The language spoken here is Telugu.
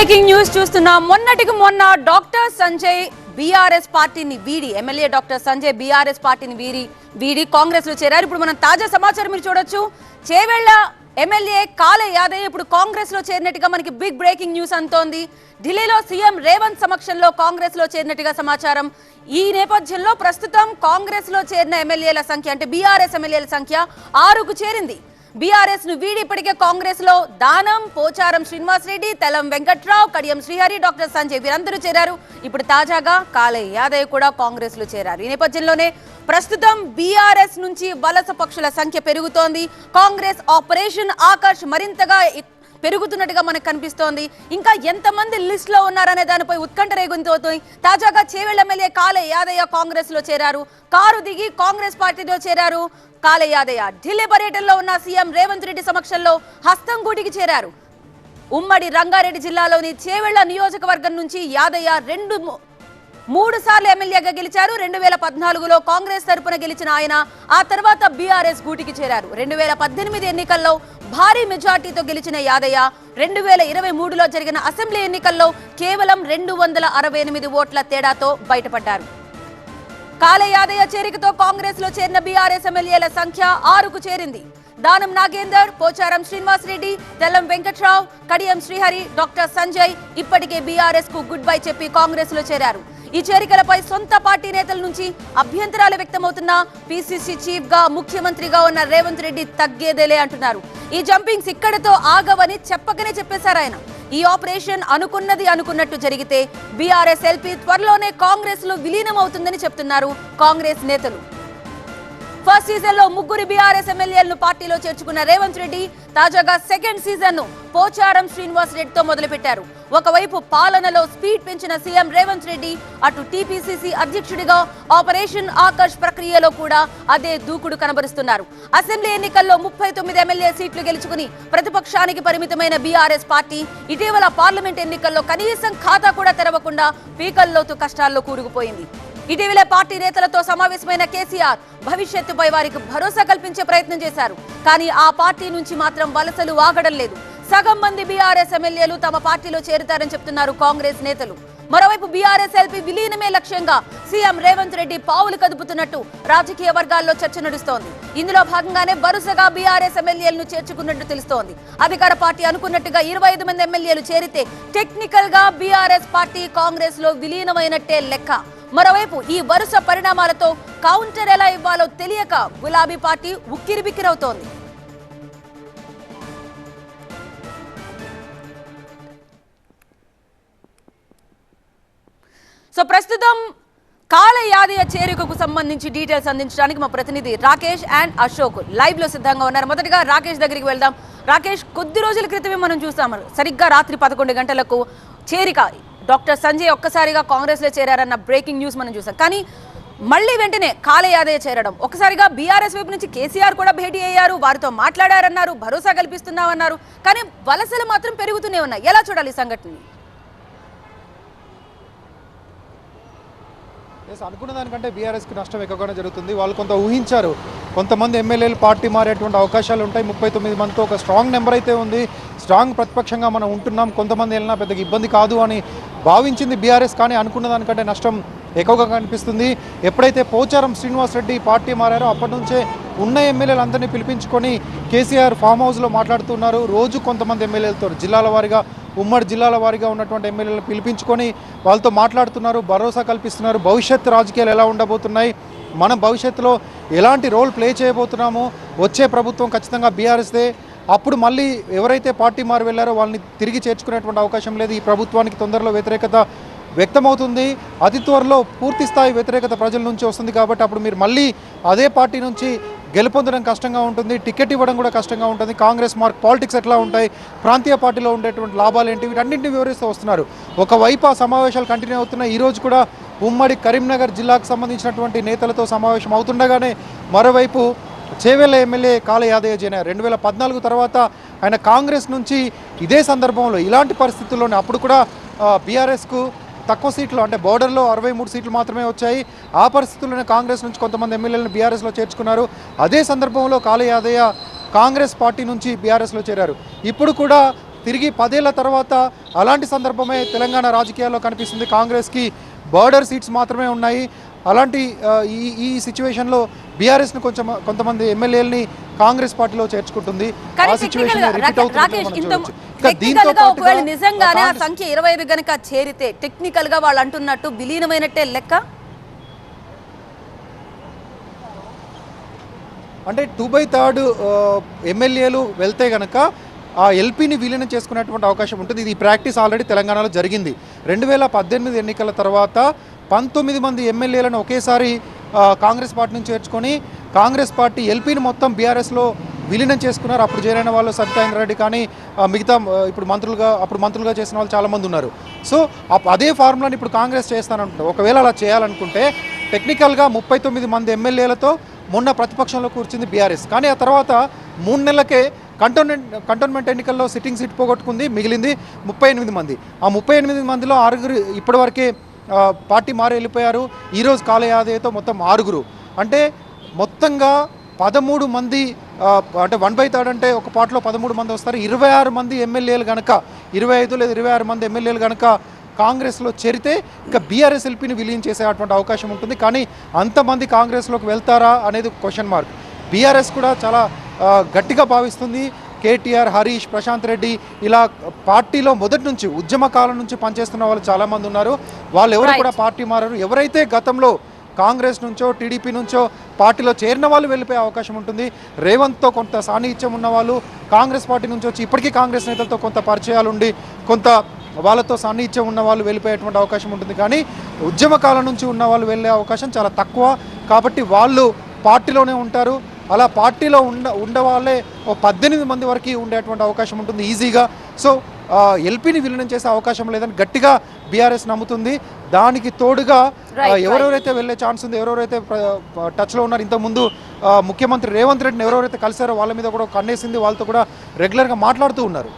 బ్రేకింగ్ న్యూస్ చూస్తున్నాం. మొన్నటికి మొన్న డాక్టర్ సంజయ్ బీఆర్ఎస్ పార్టీని వీడి ఎమ్మెల్యే డాక్టర్ సంజయ్ బీఆర్ఎస్ పార్టీని వీరి వీడి కాంగ్రెస్లో చేరారు. ఇప్పుడు మనం తాజా సమాచారం మీరు చూడొచ్చు. చేవేళ్ళ ఎమ్మెల్యే కాలే యాదయ్య ఇప్పుడు కాంగ్రెస్లో చేరినట్టుగా మనకి బిగ్ బ్రేకింగ్ న్యూస్ అంతోంది. ఢిల్లీలో సీఎం రేవంత్ సమక్షంలో కాంగ్రెస్లో చేరినట్టుగా సమాచారం. ఈ నేపథ్యంలో ప్రస్తుతం కాంగ్రెస్లో చేరిన ఎమ్మెల్యేల సంఖ్య అంటే బీఆర్ఎస్ ఎమ్మెల్యేల సంఖ్య ఆరుకు చేరింది. బీఆర్ఎస్ను వీడి ఇప్పటికే కాంగ్రెస్లో దానం పోచారం శ్రీనివాస్ రెడ్డి తెలం వెంకట్రావు కడియం శ్రీహరి డాక్టర్ సంజయ్ వీరందరూ చేరారు. ఇప్పుడు తాజాగా కాలయ్య యాదవ్ కూడా కాంగ్రెస్లో చేరారు. ఈ నేపథ్యంలోనే ప్రస్తుతం బీఆర్ఎస్ నుంచి వలస పక్షుల సంఖ్య పెరుగుతోంది. కాంగ్రెస్ ఆపరేషన్ ఆకర్ష్ మరింతగా పెరుగుతున్నట్టుగా మనకు కనిపిస్తోంది. ఇంకా ఎంతమంది లిస్టులో ఉన్నారనే దానిపై ఉత్కంఠ రేగుతోంది తాజాగా చేవెళ్ళ ఎమ్మెల్యే కాలే యాదయ్య కాంగ్రెస్లో చేరారు. కారు దిగి కాంగ్రెస్ పార్టీలో చేరారు. కాలే యాదయ్య ఢిల్లీ పర్యటనలో ఉన్న సీఎం రేవంత్ రెడ్డి సమక్షంలో హస్తంగూటికి చేరారు. ఉమ్మడి రంగారెడ్డి జిల్లాలోని చేవెళ్ళ నియోజకవర్గం నుంచి యాదయ్య రెండు మూడు సార్లు ఎమ్మెల్యేగా గెలిచారు. రెండు వేల పద్నాలుగులో కాంగ్రెస్ తరపున గెలిచిన ఆయన ఆ తర్వాత బీఆర్ఎస్ గూటికి చేరారు. రెండు వేల పద్దెనిమిది ఎన్నికల్లో భారీ మెజార్టీతో గెలిచిన యాదయ్య రెండు వేల ఇరవై మూడులో జరిగిన అసెంబ్లీ ఎన్నికల్లో కేవలం రెండు వందల అరవై ఎనిమిది ఓట్ల తేడాతో బయటపడ్డారు. కాల యాదయ్య చేరికతో కాంగ్రెస్లో చేరిన బీఆర్ఎస్ ఎమ్మెల్యేల సంఖ్య ఆరుకు చేరింది. దానం నాగేందర్ పోచారం శ్రీనివాస్ రెడ్డి తెల్లం వెంకట్రావు కడియం శ్రీహరి డాక్టర్ సంజయ్ ఇప్పటికే బీఆర్ఎస్కు గుడ్ బై చెప్పి కాంగ్రెస్లో చేరారు. ఈ చేరికలపై సొంత పార్టీ నేతల నుంచి అభ్యంతరాలు వ్యక్తమవుతున్న పిసిసి చీఫ్గా ముఖ్యమంత్రిగా ఉన్న రేవంత్ రెడ్డి తగ్గేదేలే అంటున్నారు. ఈ జంపింగ్స్ ఇక్కడతో ఆగవని చెప్పకనే చెప్పేశారు ఆయన. ఈ ఆపరేషన్ అనుకున్నది అనుకున్నట్టు జరిగితే బీఆర్ఎస్ ఎల్పీ త్వరలోనే కాంగ్రెస్లో విలీనం అవుతుందని చెప్తున్నారు కాంగ్రెస్ నేతలు. ఫస్ట్ సీజన్లో ముగ్గురు బీఆర్ఎస్ ఎమ్మెల్యేలను పార్టీలో చేర్చుకున్న రేవంత్ రెడ్డి తాజాగా సెకండ్ సీజన్ను పోచారం శ్రీనివాస్ రెడ్డితో మొదలుపెట్టారు. ఒకవైపు పాలనలో స్పీడ్ పెంచిన సీఎం రేవంత్ రెడ్డి అటు టీపీసీసీ అధ్యక్షుడిగా ఆపరేషన్ ఆకర్ష్ ప్రక్రియలో కూడా అదే దూకుడు కనబరుస్తున్నారు. అసెంబ్లీ ఎన్నికల్లో ముప్పై తొమ్మిది ఎమ్మెల్యే సీట్లు గెలుచుకుని ప్రతిపక్షానికి పరిమితమైన బీఆర్ఎస్ పార్టీ ఇటీవల పార్లమెంట్ ఎన్నికల్లో కనీసం ఖాతా కూడా తెరవకుండా పీకల్లోతు కష్టాల్లో కూరుకుపోయింది. ఇటీవలే పార్టీ నేతలతో సమావేశమైన కేసీఆర్ భవిష్యత్తుపై వారికి భరోసా కల్పించే ప్రయత్నం చేశారు. కానీ ఆ పార్టీ నుంచి మాత్రం వలసలు ఆగడం లేదు. సగం మంది బీఆర్ఎస్ ఎమ్మెల్యేలు తమ పార్టీలో చేరుతారని చెప్తున్నారు కాంగ్రెస్ నేతలు. మరోవైపు బీఆర్ఎస్ ఎల్పీ విలీనమే లక్ష్యంగా సీఎం రేవంత్ రెడ్డి పావులు కదుపుతున్నట్టు రాజకీయ వర్గాల్లో చర్చ నడుస్తోంది. ఇందులో భాగంగానే వరుసగా బీఆర్ఎస్ ఎమ్మెల్యేలను చేర్చుకున్నట్టు తెలుస్తోంది. అధికార పార్టీ అనుకున్నట్టుగా ఇరవై ఐదు మంది ఎమ్మెల్యేలు చేరితే టెక్నికల్గా బీఆర్ఎస్ పార్టీ కాంగ్రెస్లో విలీనమైనట్టే లెక్క. మరోవైపు ఈ వరుస పరిణామాలతో కౌంటర్ ఎలా ఇవ్వాలో తెలియక గులాబీ పార్టీ ఉక్కిరిబిక్కిరవుతోంది సో ప్రస్తుతం కాల చేరికకు సంబంధించి డీటెయిల్స్ అందించడానికి మా ప్రతినిధి రాకేష్ అండ్ అశోక్ లైవ్లో సిద్ధంగా ఉన్నారు. మొదటగా రాకేష్ దగ్గరికి వెళ్దాం. రాకేష్ కొద్ది రోజుల క్రితమే మనం చూసాము సరిగ్గా రాత్రి పదకొండు గంటలకు చేరిక డాక్టర్ సంజయ్ ఒక్కసారిగా కాంగ్రెస్లో చేరారన్న బ్రేకింగ్ న్యూస్ మనం చూసాం. కానీ మళ్ళీ వెంటనే కాల యాదయ్య చేరడం. ఒకసారిగా బీఆర్ఎస్ వైపు నుంచి కేసీఆర్ కూడా భేటీ అయ్యారు. వారితో మాట్లాడారన్నారు భరోసా కల్పిస్తున్నామన్నారు. కానీ వలసలు మాత్రం పెరుగుతూనే ఉన్నాయి. ఎలా చూడాలి ఈ సంఘటనని? ఎస్ అనుకున్న దానికంటే బీఆర్ఎస్కి నష్టం ఎక్కువగానే జరుగుతుంది. వాళ్ళు కొంత ఊహించారు. కొంతమంది ఎమ్మెల్యేలు పార్టీ మారేటువంటి అవకాశాలు ఉంటాయి. ముప్పై తొమ్మిది మందితో ఒక స్ట్రాంగ్ నెంబర్ అయితే ఉంది. స్ట్రాంగ్ ప్రతిపక్షంగా మనం ఉంటున్నాం. కొంతమంది వెళ్ళినా పెద్దగా ఇబ్బంది కాదు అని భావించింది బీఆర్ఎస్ కానీ అనుకున్న దానికంటే నష్టం ఎక్కువగా కనిపిస్తుంది. ఎప్పుడైతే పోచారం శ్రీనివాస్ రెడ్డి పార్టీ మారారో అప్పటి నుంచే ఉన్న ఎమ్మెల్యేలందరినీ పిలిపించుకొని కేసీఆర్ ఫామ్ హౌస్లో మాట్లాడుతున్నారు రోజు కొంతమంది ఎమ్మెల్యేలతో జిల్లాల వారీగా ఉమ్మడి జిల్లాల వారీగా ఉన్నటువంటి ఎమ్మెల్యేలను పిలిపించుకొని వాళ్ళతో మాట్లాడుతున్నారు భరోసా కల్పిస్తున్నారు. భవిష్యత్ రాజకీయాలు ఎలా ఉండబోతున్నాయి? మనం భవిష్యత్తులో ఎలాంటి రోల్ ప్లే చేయబోతున్నామో? వచ్చే ప్రభుత్వం ఖచ్చితంగా బీఆర్ఎస్దే. అప్పుడు మళ్ళీ ఎవరైతే పార్టీ మారి వెళ్ళారో వాళ్ళని తిరిగి చేర్చుకునేటువంటి అవకాశం లేదు. ఈ ప్రభుత్వానికి తొందరలో వ్యతిరేకత వ్యక్తమవుతుంది. అతి త్వరలో పూర్తి స్థాయి వ్యతిరేకత ప్రజల నుంచి వస్తుంది కాబట్టి అప్పుడు మీరు మళ్ళీ అదే పార్టీ నుంచి గెలుపొందడం కష్టంగా ఉంటుంది టికెట్ ఇవ్వడం కూడా కష్టంగా ఉంటుంది. కాంగ్రెస్ మార్క్ పాలిటిక్స్ ఎట్లా ఉంటాయి ప్రాంతీయ పార్టీలో ఉండేటువంటి లాభాలు ఏంటి వీటన్నింటిని వివరిస్తూ వస్తున్నారు. ఒకవైపు ఆ సమావేశాలు కంటిన్యూ అవుతున్నాయి. ఈరోజు కూడా ఉమ్మడి కరీంనగర్ జిల్లాకు సంబంధించినటువంటి నేతలతో సమావేశం అవుతుండగానే మరోవైపు చేవెళ్ళ ఎమ్మెల్యే కాల యాదయ్య జైన రెండు వేల పద్నాలుగు తర్వాత ఆయన కాంగ్రెస్ నుంచి ఇదే సందర్భంలో ఇలాంటి పరిస్థితుల్లోనే అప్పుడు కూడా బీఆర్ఎస్కు తక్కువ సీట్లు అంటే బోర్డర్లో అరవై మూడు సీట్లు మాత్రమే వచ్చాయి. ఆ పరిస్థితుల్లోనే కాంగ్రెస్ నుంచి కొంతమంది ఎమ్మెల్యేలను బీఆర్ఎస్లో చేర్చుకున్నారు. అదే సందర్భంలో కాళ యాదయ్య కాంగ్రెస్ పార్టీ నుంచి బీఆర్ఎస్లో చేరారు. ఇప్పుడు కూడా తిరిగి పదేళ్ళ తర్వాత అలాంటి సందర్భమే తెలంగాణ రాజకీయాల్లో కనిపిస్తుంది. కాంగ్రెస్కి బోర్డర్ సీట్స్ మాత్రమే ఉన్నాయి. అలాంటి ఈ ఈ సిచ్యువేషన్లో బీఆర్ఎస్ను కొంచెం కొంతమంది ఎమ్మెల్యేలని కాంగ్రెస్ పార్టీలో చేర్చుకుంటుంది. ఆ సిచ్యువేషన్ రిపీట్ పాటుగా నిజంగానే ఆ సంఖ్య ఇరవై ఐదు గనక చేరితే టెక్నికల్గా వాళ్ళు అంటున్నట్టు విలీనమైనట్టే లెక్క? అంటే టూ బై థర్డ్ ఎమ్మెల్యేలు వెళ్తే గనక ఆ ఎల్పీని విలీనం చేసుకునేటువంటి అవకాశం ఉంటుంది. ఇది ప్రాక్టీస్ ఆల్రెడీ తెలంగాణలో జరిగింది. రెండు వేల పద్దెనిమిది ఎన్నికల తర్వాత పంతొమ్మిది మంది ఎమ్మెల్యేలను ఒకేసారి కాంగ్రెస్ పార్టీ నుంచి చేర్చుకొని కాంగ్రెస్ పార్టీ ఎల్పీని మొత్తం బీఆర్ఎస్లో విలీనం చేసుకున్నారు. అప్పుడు చేరైన వాళ్ళు సత్యేంద్ర రెడ్డి కానీ మిగతా ఇప్పుడు మంత్రులుగా అప్పుడు మంత్రులుగా చేసిన వాళ్ళు చాలామంది ఉన్నారు. సో అప్- అదే ఫార్ములాని ఇప్పుడు కాంగ్రెస్ చేస్తానంటున్నారు. ఒకవేళ అలా చేయాలనుకుంటే టెక్నికల్గా ముప్పై తొమ్మిది మంది ఎమ్మెల్యేలతో మొన్న ప్రతిపక్షంలో కూర్చుంది బీఆర్ఎస్. కానీ ఆ తర్వాత మూడు నెలలకే కంటోన్మెంట్ కంటోన్మెంట్ ఎన్నికల్లో సిట్టింగ్ సీట్ పోగొట్టుకుంది మిగిలింది ముప్పై ఎనిమిది మంది. ఆ ముప్పై ఎనిమిది మందిలో ఆరుగురు ఇప్పటివరకే పార్టీ మారి వెళ్ళిపోయారు. ఈరోజు కాలయాదయతో మొత్తం ఆరుగురు. అంటే మొత్తంగా పదమూడు మంది అంటే వన్ బై థర్డ్ అంటే ఒక పాటలో పదమూడు మంది వస్తారు. ఇరవై ఆరు మంది ఎమ్మెల్యేలు కనుక ఇరవై ఐదు లేదా ఇరవై ఆరు మంది ఎమ్మెల్యేలు కనుక కాంగ్రెస్లో చేరితే ఇంకా బీఆర్ఎస్ ఎల్పీని విలీనం చేసేటువంటి అవకాశం ఉంటుంది. కానీ అంతమంది కాంగ్రెస్లోకి వెళ్తారా అనేది క్వశ్చన్ మార్క్ బీఆర్ఎస్ కూడా చాలా గట్టిగా భావిస్తుంది. కేటీఆర్ హరీష్ ప్రశాంత్ రెడ్డి ఇలా పార్టీలో మొదటి నుంచి ఉద్యమ కాలం నుంచి పనిచేస్తున్న వాళ్ళు చాలామంది ఉన్నారు. వాళ్ళు ఎవరు. కూడా పార్టీ మారారు. ఎవరైతే గతంలో కాంగ్రెస్ నుంచో టీడీపీ నుంచో పార్టీలో చేరిన వాళ్ళు వెళ్ళిపోయే అవకాశం ఉంటుంది. రేవంత్తో కొంత సాన్నిహిత్యం ఉన్న వాళ్ళు కాంగ్రెస్ పార్టీ నుంచి వచ్చి ఇప్పటికీ కాంగ్రెస్ నేతలతో కొంత పరిచయాలు ఉండి కొంత వాళ్ళతో సాన్నిహిత్యం ఉన్న వాళ్ళు వెళ్ళిపోయేటువంటి అవకాశం ఉంటుంది. కానీ ఉద్యమ కాలం నుంచి ఉన్న వాళ్ళు వెళ్ళే అవకాశం చాలా తక్కువ. కాబట్టి వాళ్ళు పార్టీలోనే ఉంటారు. అలా పార్టీలో ఉండ ఉండవాళ్ళే ఓ పద్దెనిమిది మంది వరకు ఉండేటువంటి అవకాశం ఉంటుంది ఈజీగా. సో ఎల్పీని విలీనం చేసే అవకాశం లేదని గట్టిగా బీఆర్ఎస్ నమ్ముతుంది. దానికి తోడుగా ఎవరెవరైతే వెళ్ళే ఛాన్స్ ఉంది ఎవరెవరైతే టచ్లో ఉన్నారు ఇంతకుముందు ముఖ్యమంత్రి రేవంత్ రెడ్డిని ఎవరెవరైతే కలిశారో వాళ్ళ మీద కూడా కన్నేసింది వాళ్ళతో కూడా రెగ్యులర్గా మాట్లాడుతూ ఉన్నారు.